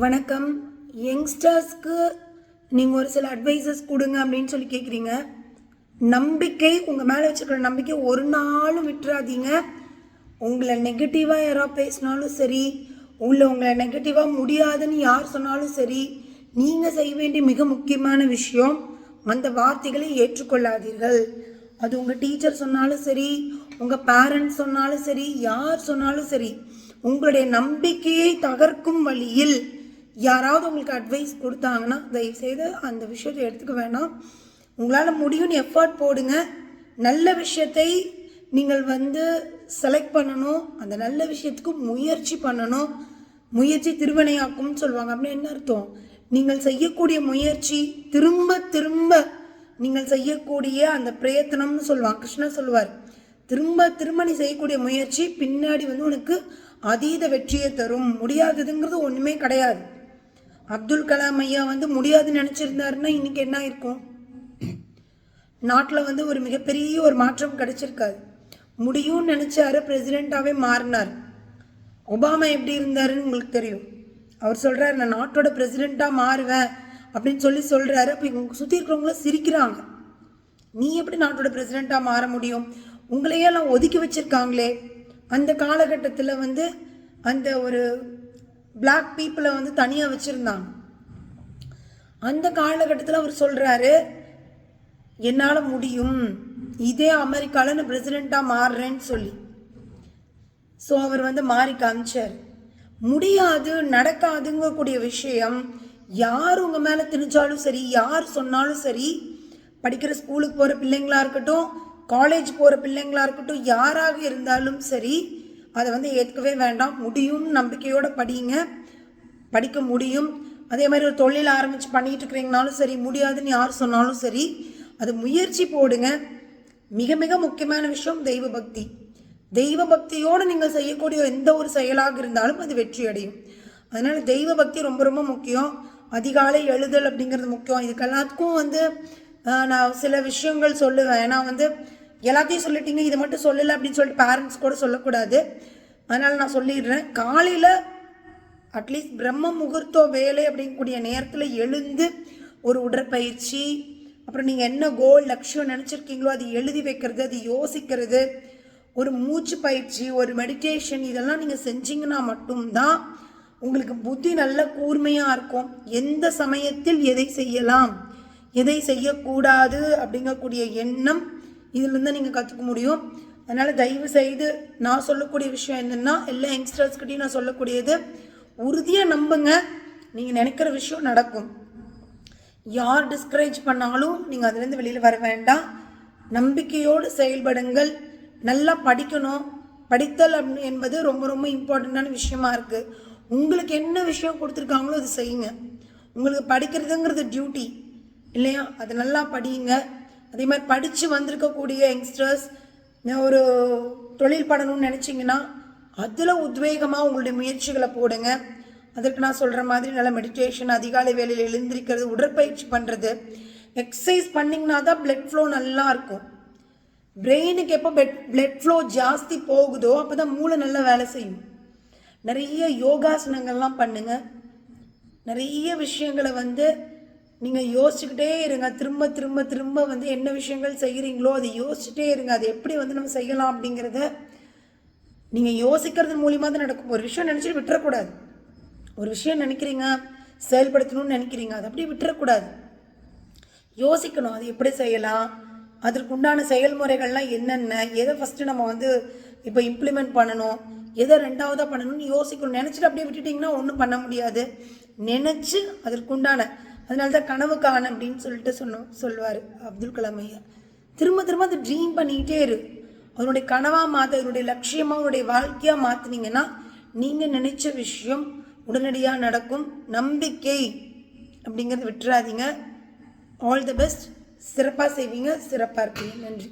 வணக்கம். யங்ஸ்டர்ஸ்க்கு நீங்கள் ஒரு சில அட்வைசஸ் கொடுங்க அப்படின்னு சொல்லி கேட்குறீங்க நம்பிக்கை உங்கள் மேலே வச்சுருக்கிற நம்பிக்கை ஒரு நாளும் விட்டுறாதீங்க. உங்களை நெகட்டிவாக யாராவது பேசினாலும் சரி உங்களை உங்களை நெகட்டிவாக முடியாதுன்னு யார் சொன்னாலும் சரி நீங்கள் செய்ய வேண்டிய மிக முக்கியமான விஷயம் அந்த வார்த்தைகளை ஏற்றுக்கொள்ளாதீர்கள். அது உங்கள் டீச்சர் சொன்னாலும் சரி உங்கள் பேரண்ட்ஸ் சொன்னாலும் சரி யார் சொன்னாலும் சரி உங்களுடைய நம்பிக்கையை தகர்க்கும் வழியில் யாராவது உங்களுக்கு அட்வைஸ் கொடுத்தாங்கன்னா தயவுசெய்து அந்த விஷயத்தை எடுத்துக்க வேணாம். உங்களால் முடியும்னு எஃபர்ட் போடுங்க. நல்ல விஷயத்தை நீங்கள் வந்து செலக்ட் பண்ணணும். அந்த நல்ல விஷயத்துக்கு முயற்சி பண்ணணும். முயற்சி திருவினையாக்கும்னு சொல்லுவாங்க. அப்படின்னு என்ன அர்த்தம்? நீங்கள் செய்யக்கூடிய முயற்சி திரும்ப திரும்ப நீங்கள் செய்யக்கூடிய அந்த பிரயத்தனம்னு சொல்லுவாங்க. கிருஷ்ணா சொல்லுவார் திரும்ப திரும்ப நீ செய்யக்கூடிய முயற்சி பின்னாடி வந்து உனக்கு அதீத வெற்றியை தரும். முடியாததுங்கிறது ஒன்றுமே கிடையாது. அப்துல் கலாம் ஐயா வந்து முடியாதுன்னு நினச்சிருந்தாருன்னா இன்னைக்கு என்ன இருக்கும் நாட்டில் வந்து ஒரு மிகப்பெரிய ஒரு மாற்றம் கிடச்சிருக்காது. முடியும்னு நினச்சாரு பிரசிடெண்ட்டாகவே மாறினார். ஒபாமா எப்படி இருந்தாருன்னு உங்களுக்கு தெரியும். அவர் சொல்கிறாரு நான் நாட்டோட பிரசிடெண்ட்டாக மாறுவேன் அப்படின்னு சொல்லி சொல்கிறாரு அப்போ இவங்க சுற்றி இருக்கிறவங்களும் சிரிக்கிறாங்க. நீ எப்படி நாட்டோட பிரசிடெண்ட்டாக மாற முடியும்? உங்களையே எல்லாம் ஒதுக்கி வச்சிருக்காங்களே. அந்த காலகட்டத்தில் வந்து அந்த ஒரு பிளாக் பீப்புளை வந்து தனியாக வச்சுருந்தாங்க. அந்த காலகட்டத்தில் அவர் சொல்கிறாரு என்னால் முடியும். இதே அமெரிக்காவில் நான் பிரசிடெண்ட்டாக மாறுறேன்னு சொல்லி. ஸோ அவர் வந்து மாறி காமிச்சார். முடியாது நடக்காதுங்கக்கூடிய விஷயம். யார் உங்கள் மேலே திணிச்சாலும் சரி யார் சொன்னாலும் சரி படிக்கிற ஸ்கூலுக்கு போகிற பிள்ளைங்களாக இருக்கட்டும் காலேஜ் போகிற பிள்ளைங்களாக இருக்கட்டும் யாராக இருந்தாலும் சரி அதை வந்து ஏற்கவே வேண்டாம். முடியும் நம்பிக்கையோடு படிங்க படிக்க முடியும். அதே மாதிரி ஒரு தொழில் ஆரம்பித்து பண்ணிகிட்டு இருக்கிறீங்கனாலும் சரி முடியாதுன்னு யார் சொன்னாலும் சரி அது முயற்சி போடுங்க. மிக மிக முக்கியமான விஷயம் தெய்வ பக்தி. தெய்வ பக்தியோடு நீங்கள் செய்யக்கூடிய எந்த ஒரு செயலாக இருந்தாலும் அது வெற்றி அடையும். அதனால் தெய்வ பக்தி ரொம்ப ரொம்ப முக்கியம். அதிகாலை எழுதல் அப்படிங்கிறது முக்கியம். இதுக்கு எல்லாத்துக்கும் வந்து நான் சில விஷயங்கள் சொல்லுவேன். ஏன்னா வந்து எல்லாத்தையும் சொல்லிட்டீங்க இதை மட்டும் சொல்லலை அப்படின்னு சொல்லிட்டு பேரண்ட்ஸ் கூட சொல்லக்கூடாது. அதனால் நான் சொல்லிடுறேன். காலையில் அட்லீஸ்ட் பிரம்ம முகூர்த்தம் வேலை அப்படிங்கக்கூடிய நேரத்தில் எழுந்து ஒரு உடற்பயிற்சி அப்புறம் நீங்கள் என்ன கோல் லட்சியம் நினச்சிருக்கீங்களோ அது எழுதி வைக்கிறது அது யோசிக்கிறது ஒரு மூச்சு பயிற்சி ஒரு மெடிடேஷன் இதெல்லாம் நீங்கள் செஞ்சீங்கன்னா மட்டும்தான் உங்களுக்கு புத்தி நல்ல கூர்மையாக இருக்கும். எந்த சமயத்தில் எதை செய்யலாம் எதை செய்யக்கூடாது அப்படிங்கக்கூடிய எண்ணம் இதிலிருந்து நீங்கள் கற்றுக்க முடியும். அதனால் தயவு செய்து நான் சொல்லக்கூடிய விஷயம் என்னென்னா எல்லா யங்ஸ்டர்ஸ்கிட்டையும் நான் சொல்லக்கூடியது உறுதியாக நம்புங்க. நீங்கள் நினைக்கிற விஷயம் நடக்கும். யார் டிஸ்கரேஜ் பண்ணாலும் நீங்கள் அதுலேருந்து வெளியில் வர வேண்டாம். நம்பிக்கையோடு செயல்படுங்கள். நல்லா படிக்கணும். படித்தல் என்பது ரொம்ப ரொம்ப இம்பார்ட்டண்ட்டான விஷயமா இருக்குது உங்களுக்கு என்ன விஷயம் கொடுத்துருக்காங்களோ அது செய்யுங்க. உங்களுக்கு படிக்கிறதுங்கிறது டியூட்டி இல்லையா? அது நல்லா படியுங்க. அதே மாதிரி படித்து வந்திருக்கக்கூடிய யங்ஸ்டர்ஸ் ஒரு தொழில் பண்ணணும்னு நினச்சிங்கன்னா அதில் உத்வேகமாக உங்களுடைய முயற்சிகளை போடுங்க. அதற்கு நான் சொல்கிற மாதிரி நல்ல மெடிடேஷன் அதிகாலை வேலையில் எழுந்திருக்கிறது உடற்பயிற்சி பண்ணுறது எக்ஸசைஸ் பண்ணிங்கன்னா தான் பிளட் ஃப்ளோ நல்லா இருக்கும். பிரெயினுக்கு எப்போ பெட் பிளட் ஃப்ளோ ஜாஸ்தி போகுதோ அப்போ தான் மூளை நல்லா வேலை செய்யும். நிறைய யோகாசனங்கள்லாம் பண்ணுங்கள் நிறைய விஷயங்களை வந்து நீங்கள் யோசிச்சுக்கிட்டே இருங்க. திரும்ப திரும்ப திரும்ப வந்து என்ன விஷயங்கள் செய்கிறீங்களோ அதை யோசிச்சுட்டே இருங்க. அதை எப்படி வந்து நம்ம செய்யலாம் அப்படிங்கிறத நீங்கள் யோசிக்கிறது மூலியமாக தான் நடக்கும். ஒரு விஷயம் நினச்சிட்டு விட்டுறக்கூடாது. ஒரு விஷயம் நினைக்கிறீங்க செயல்படுத்தணும்னு நினைக்கிறீங்க அதை அப்படியே விட்டுறக்கூடாது. யோசிக்கணும் அது எப்படி செய்யலாம்? அதற்கு உண்டான செயல்முறைகள்லாம் என்னென்ன? எதை ஃபஸ்ட்டு நம்ம வந்து இப்போ இம்ப்ளிமெண்ட் பண்ணணும்? எதை ரெண்டாவதாக பண்ணணும்னு யோசிக்கணும். நினச்சிட்டு அப்படியே விட்டுட்டிங்கன்னா ஒன்றும் பண்ண முடியாது. நினச்சி அதற்குண்டான அதனால தான் கனவு காண அப்படின்னு சொல்லிட்டு சொன்னோம் சொல்லுவார் அப்துல் கலாம் ஐயா. திரும்ப திரும்ப அதை ட்ரீம் பண்ணிக்கிட்டே இரு. அதனுடைய கனவாக மாற்ற அதனுடைய லட்சியமாக அவருடைய வாழ்க்கையாக மாற்றினீங்கன்னா நீங்கள் நினைச்ச விஷயம் உடனடியாக நடக்கும். நம்பிக்கை அப்படிங்கிறத விட்டுறாதீங்க. ஆல் தி பெஸ்ட் சிறப்பாக செய்வீங்க. சிறப்பாக இருப்பீங்க. நன்றி.